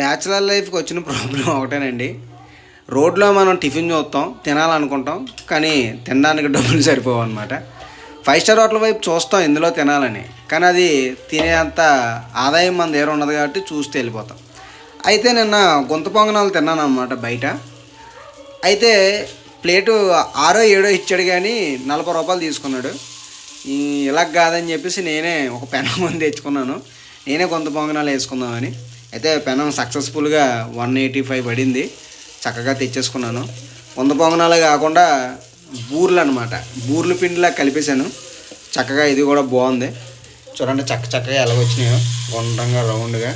Bachelor లైఫ్కి వచ్చిన problem ఒకటేనండి. రోడ్లో మనం టిఫిన్ చూస్తాం తినాలనుకుంటాం కానీ తినడానికి డబ్బులు సరిపోవు అనమాట ఫైవ్ స్టార్ హోటల్ వైపు చూస్తాం ఇందులో తినాలని. కానీ అది తినేంత ఆదాయం మన దగ్గర ఉన్నది కాబట్టి చూస్తే వెళ్ళిపోతాం. అయితే నిన్న గుంత పొంగనాలు తిన్నాను అనమాట బయట. అయితే ప్లేటు ఆరో ఏడో ఇచ్చాడు కానీ నలభై రూపాయలు తీసుకున్నాడు. ఇలా కాదని చెప్పేసి నేనే ఒక పెనం మంది తెచ్చుకున్నాను. నేనే కొంత పొంగనాలు వేసుకుందామని. అయితే పెనం సక్సెస్ఫుల్గా వన్ ఎయిటీ ఫైవ్ పడింది. చక్కగా తెచ్చేసుకున్నాను. వంద పొంగనాలే కాకుండా బూర్లు అనమాట బూర్లు పిండిలా కలిపేశాను. చక్కగా ఇది కూడా బాగుంది. చూడండి చక్క చక్కగా ఎలా వచ్చినాయో గుండ్రంగా రౌండ్గా.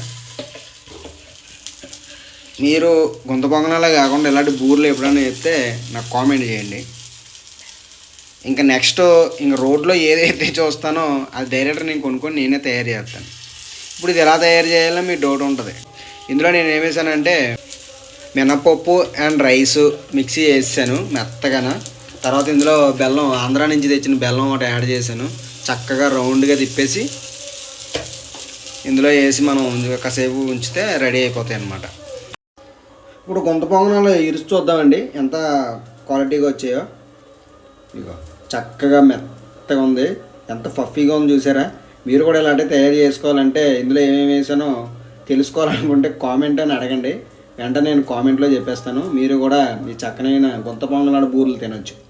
మీరు గుంత పొంగనాలే కాకుండా ఇలాంటి బూర్లు ఎప్పుడైనా చెప్తే నాకు కామెంట్ చేయండి. ఇంకా నెక్స్ట్ ఇంక రోడ్లో ఏదైతే చూస్తానో అది డైరెక్ట్ నేను కొనుక్కొని నేనే తయారు చేస్తాను. ఇప్పుడు ఇది ఎలా తయారు చేయాలో మీకు డౌట్ ఉంటుంది. ఇందులో నేను ఏం వేసానంటే మినపప్పు అండ్ రైస్ మిక్సీ వేసాను మెత్తగాన. తర్వాత ఇందులో బెల్లం ఆంధ్రా నుంచి తెచ్చిన బెల్లం ఒకటి యాడ్ చేశాను చక్కగా రౌండ్గా తిప్పేసి ఇందులో వేసి మనం కాసేపు ఉంచితే రెడీ అయిపోతాయి అన్నమాట. ఇప్పుడు గుంత పొంగనాలు ఇరుచి చూద్దామండి. ఎంత క్వాలిటీగా వచ్చాయో. ఇగో చక్కగా మెత్తగా ఉంది. ఎంత ఫఫీగా ఉంది చూసారా? మీరు కూడా ఇలాంటి తయారు చేసుకోవాలంటే ఇందులో ఏమేమి వేసానో తెలుసుకోవాలనుకుంటే కామెంట్ అని అడగండి. వెంటనే నేను కామెంట్లో చెప్పేస్తాను. మీరు కూడా మీ చక్కనైన గుంత పొంగనాడు బూరెలు తినొచ్చు.